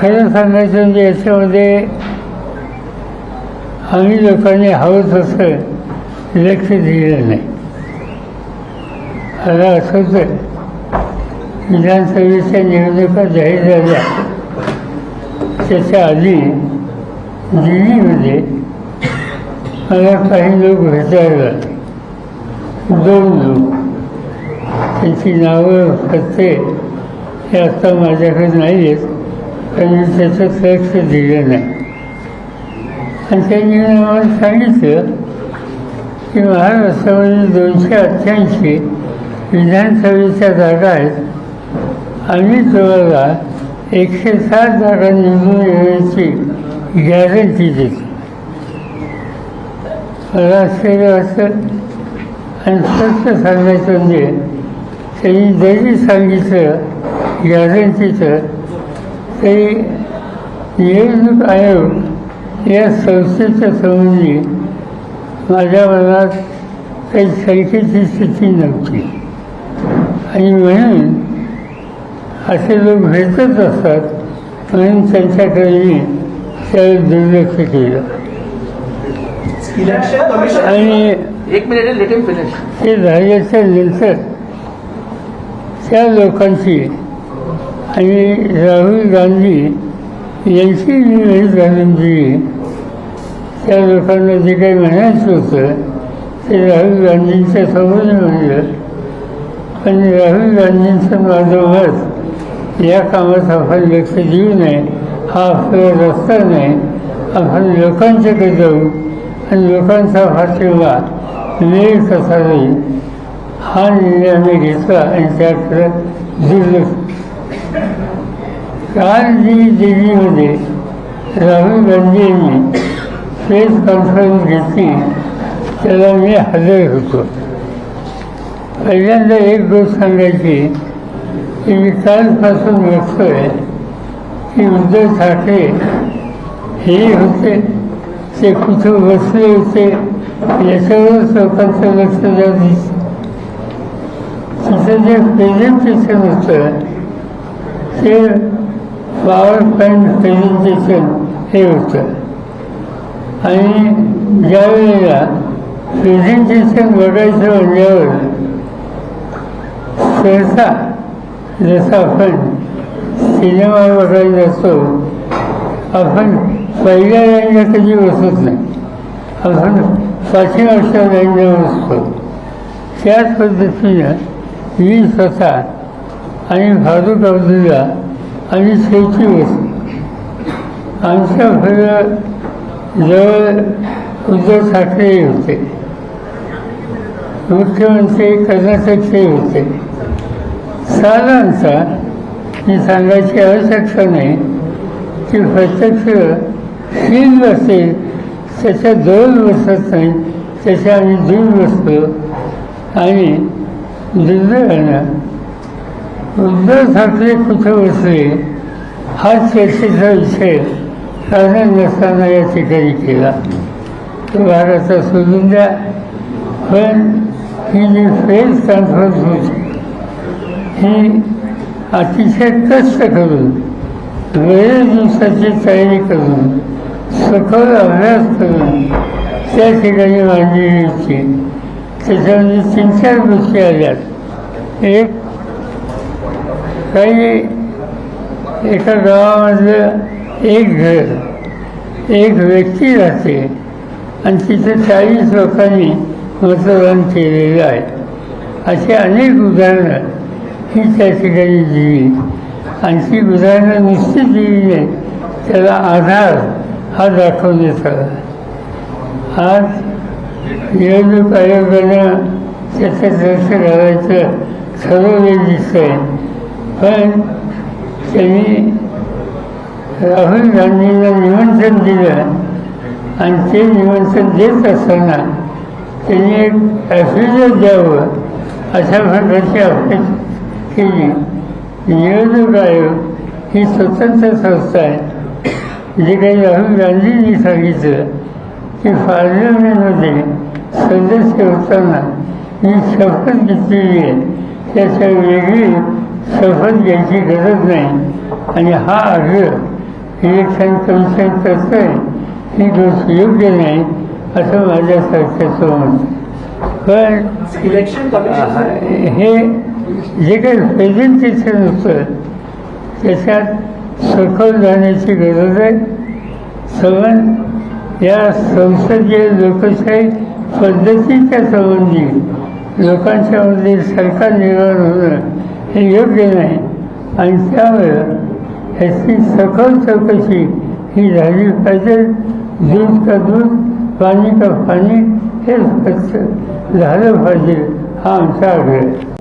खरं सांगायचं म्हणजे याच्यामध्ये आम्ही लोकांनी हवं तसं लक्ष दिलं नाही. आता असं होतं विधानसभेच्या निवडणुका जाहीर झाल्या. त्याच्या आधी दिल्लीमध्ये मला काही लोक भेटायला दोन लोक त्यांची नावं पत्ते हे आत्ता माझ्याकडे नाही आहेत त्यांनी त्याचं त्याच्यात दिले दिलं नाही. आणि त्यांनी मला सांगितलं की महाराष्ट्रामध्ये दोनशे अठ्ठ्याऐंशी विधानसभेच्या जागा आहेत. आम्ही तुम्हाला एकशे सात जागा निवडून येण्याची गॅरंटी देते. मला आश्चर्य वाटतं आणि स्पष्ट सांगायचं म्हणजे त्यांनी जरी सांगितलं गॅरंटीचं तरी निवडणूक आयोग या संस्थेच्या संबंधी माझ्या मनात काही संख्येची स्थिती नव्हती. आणि म्हणून असे लोक भेटत असतात म्हणून त्यांच्याकडे मी त्यावेळी दुर्लक्ष केलं. आणि एक मिनिट लेट हिम फिनिश ते झाल्याच्यानंतर त्या लोकांची आणि राहुल गांधी यांची निवड घालून दिली त्या लोकांना जे काही म्हणायचं होतं ते राहुल गांधींच्या समोर म्हणलं. पण राहुल गांधींचं माझं मत या कामात आपण लक्ष देऊ नये हा आपला रस्ता नाही. आपण लोकांच्याकडे जाऊ आणि लोकांचा पाठिंबा वेळ कसा जाईल हा निर्णय आम्ही घेतला आणि त्याकडे दुर्लक्ष काल जी दिल्लीमध्ये राहुल गांधी यांनी प्रेस कॉन्फरन्स घेतली. त्याला मी हजर होतो. पहिल्यांदा एक गोष्ट सांगायची की मी कालपासून बघतोय की उद्धव ठाकरे हे होते ते कुठं बसले होते याच्यावरच लोकांचं लक्ष जाऊ दिसतं तिथं जे प्रेझेंटेशन होतं ते पॉवर पॉईंट प्रेझेंटेशन हे होतं. आणि ज्या वेळेला प्रेझेंटेशन बघायचं म्हणल्यावर सहसा जसं आपण सिनेमा बघायला जातो आपण पहिल्या लाईनला कधी बसत नाही. आपण पाठीमागच्या लाईनला बसतो. त्याच पद्धतीनं मी स्वतः आणि फारुख अब्दुल्ला आणि शेवटी बसतो आमच्या घर जवळ उद्धव ठाकरे होते. मुख्यमंत्री कर्नाटकचे होते. साधारणतः मी सांगायची आवश्यकता नाही की प्रत्यक्ष तीन असेल त्याच्या दोन बसत नाही त्याच्या आम्ही दूर बसतो आणि दुर्दैवानं उद्धव ठाकरे कुठे बसले हा चर्चेचा विषय. कारण नसताना या ठिकाणी केला. तो भागाचा सोडून द्या पण ही जी प्रेस कॉन्फरन्स होती. ही अतिशय कष्ट करून बरेच दिवसाची तयारी करून सखोल अभ्यास करून त्या ठिकाणी मांडलेली होती. त्याच्यामध्ये तीन चार गोष्टी आल्यात एक काही एका गावामधलं एक घर एक व्यक्ती राहते आणि तिथे चाळीस लोकांनी मतदान केलेलं आहे. अशी अनेक उदाहरणं ही त्या ठिकाणी दिली. आणि ती उदाहरणं निश्चित दिली नाही त्याला आधार हा दाखवण्यात आला. आज निवडणूक आयोगानं त्याचं लक्ष घालायचं ठरवले दिसत आहे पण त्यांनी राहुल गांधींना निमंत्रण दिलं आणि ते निमंत्रण देत असताना त्यांनी एक ॲफिडेविट द्यावं अशा प्रकारची अपेक्षा केली. निवडणूक आयोग ही स्वतंत्र संस्था आहे. जे काही राहुल गांधींनी सांगितलं की पार्लमेंटमध्ये सदस्य होताना ही शपथ घेतलेली आहे. त्याच्या वेगळी शपथ घ्यायची गरज नाही. आणि हा आग्रह इलेक्शन कमिशन करतंय ही गोष्ट योग्य नाही असं माझ्यासारख्याचं मत पण हे जे काही प्रेझेंटेशन होतं त्याच्यात सखोल जाण्याची गरज आहे. सवन या संसदीय लोकशाही पद्धतीच्या संबंधी लोकांच्यामध्ये सरकार निर्माण होणं हे योग्य नाही. आणि त्यामुळं ह्याची सखोल चौकशी ही झाली पाहिजे. दूध का दूध पाणी का पाणी हे स्वच्छ झालं पाहिजे हा आमचा आग्रह